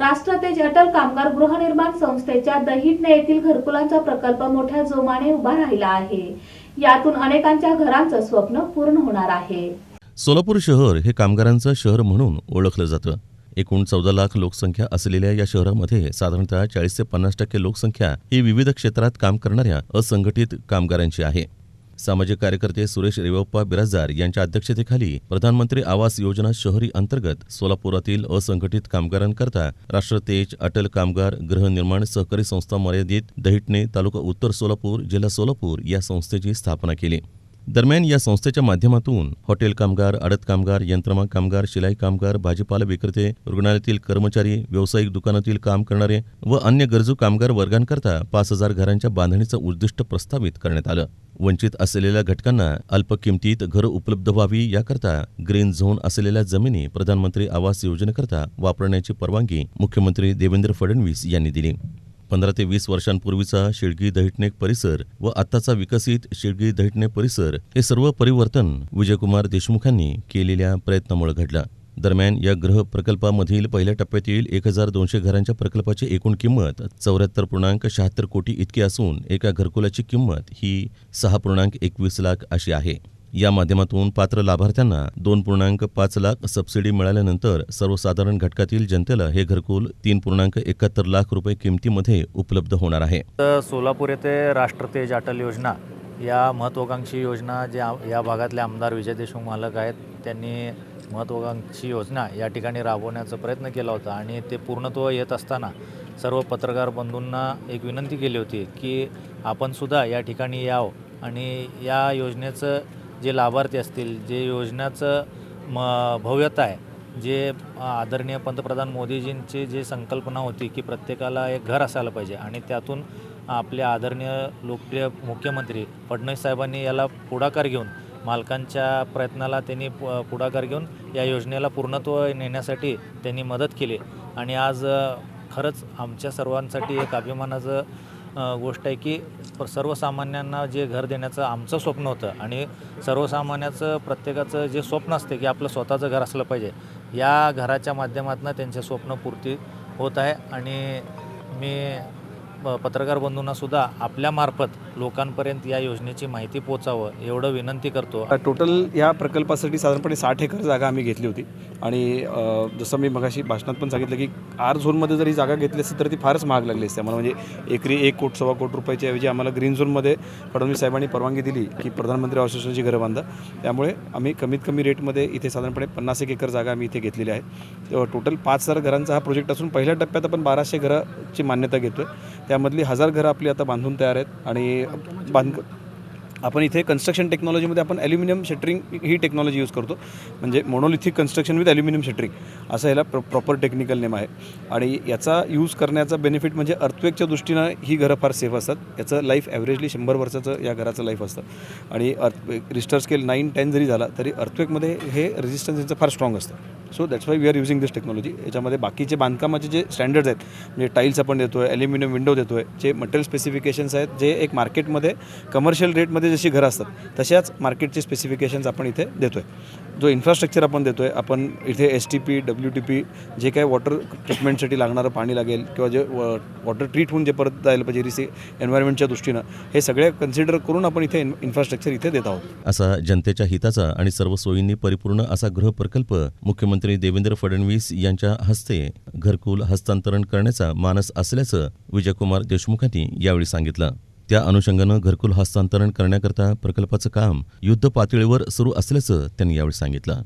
राष्ट्रातील अटल कामगार गृहनिर्माण संस्थेच्या दहिटणे येथील घरकुलांचा प्रकल्प मोठ्या जोमाने उभा राहिला आहे. यातून अनेकांच्या घरांचं स्वप्न पूर्ण होणार आहे. सोलापूर शहर हे कामगारांचं शहर म्हणून ओळखलं जातं. एकूण चौदा लाख लोकसंख्या असलेल्या या शहरामध्ये साधारणतः चाळीस ते पन्नास टक्के लोकसंख्या ही विविध क्षेत्रात काम करणाऱ्या असंघटित कामगारांची आहे. सामाजिक कार्यकर्ते सुरेश रेवप्पा बिराजदार यांच्या अध्यक्षतेखाली प्रधानमंत्री आवास योजना शहरी अंतर्गत सोलापुरातील असंघटित कामगारांकरता राष्ट्र तेज अटल कामगार गृहनिर्माण सहकारी संस्था मर्यादित दहिटणे तालुका उत्तर सोलापूर जिल्हा सोलापूर या संस्थेची स्थापना केली. दरम्यान या संस्थेच्या माध्यमातून हॉटेल कामगार आडत कामगार यंत्रमाग कामगार शिलाई कामगार भाजीपाला विक्रेते रुग्णालयातील कर्मचारी व्यावसायिक दुकानातील काम करणारे व अन्य गरजू कामगार वर्गांकरता पाच हजार घरांच्या बांधणीचं उद्दिष्ट प्रस्तावित करण्यात आलं. वंचित असलेल्या घटकांना अल्प किमतीत घरं उपलब्ध व्हावी याकरता ग्रीन झोन असलेल्या जमिनी प्रधानमंत्री आवास योजनेकरता वापरण्याची परवानगी मुख्यमंत्री देवेंद्र फडणवीस यांनी दिली. पंधरा ते वीस वर्षांपूर्वीचा शिळगी दहिटणे परिसर व आत्ताचा विकसित शिळगी दहिटणे परिसर हे सर्व परिवर्तन विजयकुमार देशमुखांनी केलेल्या प्रयत्नामुळे घडलं. दरम्यान या गृह प्रकल्पामधील पहिल्या टप्प्यातील एक हजार दोनशे घरांच्या प्रकल्पाची एकूण किंमत चौऱ्याहत्तर पूर्णांक शहात्तर कोटी इतकी असून एका घरकुलाची किंमत ही सहा पूर्णांक एकवीस लाख अशी आहे. या माध्यमातून पात्र लाभार्थ्यांना दोन पूर्णांक पाच लाख सबसिडी मिळाल्यानंतर सर्वसाधारण घटकातील जनतेला हे घरकुल तीन पूर्णांक एकाहत्तर लाख रुपये किमतीमध्ये उपलब्ध होणार आहे. तर सोलापूर येथे राष्ट्रतेज अटल योजना या महत्त्वाकांक्षी योजना जे या भागातले आमदार विजय देशमुख मालक आहेत त्यांनी महत्त्वाकांक्षी योजना या ठिकाणी राबवण्याचा प्रयत्न केला होता आणि ते पूर्णत्व येत असताना सर्व पत्रकार बंधूंना एक विनंती केली होती की आपणसुद्धा या ठिकाणी यावं आणि या योजनेचं जे लाभार्थी असतील जे योजनेचं म भव्यता आहे जे आदरणीय पंतप्रधान मोदीजींची जी संकल्पना होती की प्रत्येकाला एक घर असायला पाहिजे आणि त्यातून आपले आदरणीय लोकप्रिय मुख्यमंत्री फडणवीस साहेबांनी याला पुढाकार घेऊन मालकांच्या प्रयत्नाला त्यांनी पु- पुढाकार घेऊन या योजनेला पूर्णत्व नेण्यासाठी त्यांनी मदत केली. आणि आज खरंच आमच्या सर्वांसाठी एक अभिमानाचं गोष्ट आहे की सर्वसामान्यांना जे घर देण्याचं आमचं स्वप्न होतं आणि सर्वसामान्याचं प्रत्येकाचं जे स्वप्न असते की आपलं स्वतःचं घर असलं पाहिजे या घराच्या माध्यमातून त्यांचे स्वप्न पूर्ती होत आहे. आणि मी पत्रकार बंधूंनासुद्धा आपल्यामार्फत लोकांपर्यंत या योजनेची माहिती पोचावं एवढं विनंती करतो. टोटल या प्रकल्पासाठी साधारणपणे साठ एकर जागा आम्ही घेतली होती. आणि जसं मी मगाशी भाषणात पण सांगितलं की आर झोनमध्ये जरी जागा घेतली असती तर ती फारच महाग लागली असते. आम्हाला म्हणजे एकरी एक कोट सव्वा कोट रुपयाच्या ऐवजी आम्हाला ग्रीन झोनमध्ये फडणवीस साहेबांनी परवानगी दिली की प्रधानमंत्री आवास योजनेची घरं बांधा. त्यामुळे आम्ही कमीत कमी रेटमध्ये इथे साधारणपणे पन्नास एक एकर जागा आम्ही इथे घेतलेली आहे. टोटल पाच हजार घरांचा हा प्रोजेक्ट असून पहिल्या टप्प्यात आपण बाराशे घराची मान्यता घेतो आहे त्यामधली हजार घरं आपली आता बांधून तयार आहेत आणि बांध आपण इथे कन्स्ट्रक्शन टेक्नॉलॉजीमध्ये आपण ॲल्युमिनियम शटरिंग ही टेक्नॉलॉजी यूज करतो. म्हणजे monolithic construction with aluminium shuttering असं ह्याला प्र प्रॉपर टेक्निकल नेम आहे. आणि याचा यूज करण्याचा बेनिफिट म्हणजे अर्थवेकच्या दृष्टीनं ही घरं फार सेफ असतात. याचं लाईफ ॲव्हरेजली शंभर वर्षाचं या घराचं लाईफ असतं. आणि अर्थ रिस्टर स्केल नाईन टेन जरी झाला तरी अर्थवेकमध्ये हे रेजिस्टन्स यांचं फार स्ट्रॉंग असतं. So that's why we are using this technology याच्यामध्ये बाकीचे बांधकामाचे जे स्टँडर्ड्स आहेत म्हणजे टाईल्स आपण देतो आहे ॲल्युमिनियम विंडो देतो आहे जे मटेरियल स्पेसिफिकेशन्स आहेत जे एक मार्केटमध्ये कमर्शियल रेटमध्ये जशी घरं असतात तशाच मार्केटचे स्पेसिफिकेशन्स आपण इथे देतो आहे जो इन्फ्रास्ट्रक्चर आपण देतो आहे आपण इथे S T P W T P जे काय वॉटर ट्रीटमेंटसाठी लागणारं पाणी लागेल किंवा जे वॉटर ट्रीट होऊन जे परत जायला पाहिजे रिसी एन्व्हायरमेंटच्या दृष्टीनं हे सगळे कन्सिडर करून आपण इथे इन्फ्रास्ट्रक्चर इथे देत आहोत. असा जनतेच्या हिताचा आणि सर्व सोयींनी परिपूर्ण असा गृहप्रकल्प मुख्यमंत्री देवेंद्र फडणवीस यांच्या हस्ते घरकुल हस्तांतरण करण्याचा मानस असल्याचं विजयकुमार देशमुखांनी यावेळी सांगितलं. त्या अनुषंगानं घरकुल हस्तांतरण करण्याकरता प्रकल्पाचं काम युद्ध पातळीवर सुरू असल्याचं त्यांनी यावेळी सांगितलं.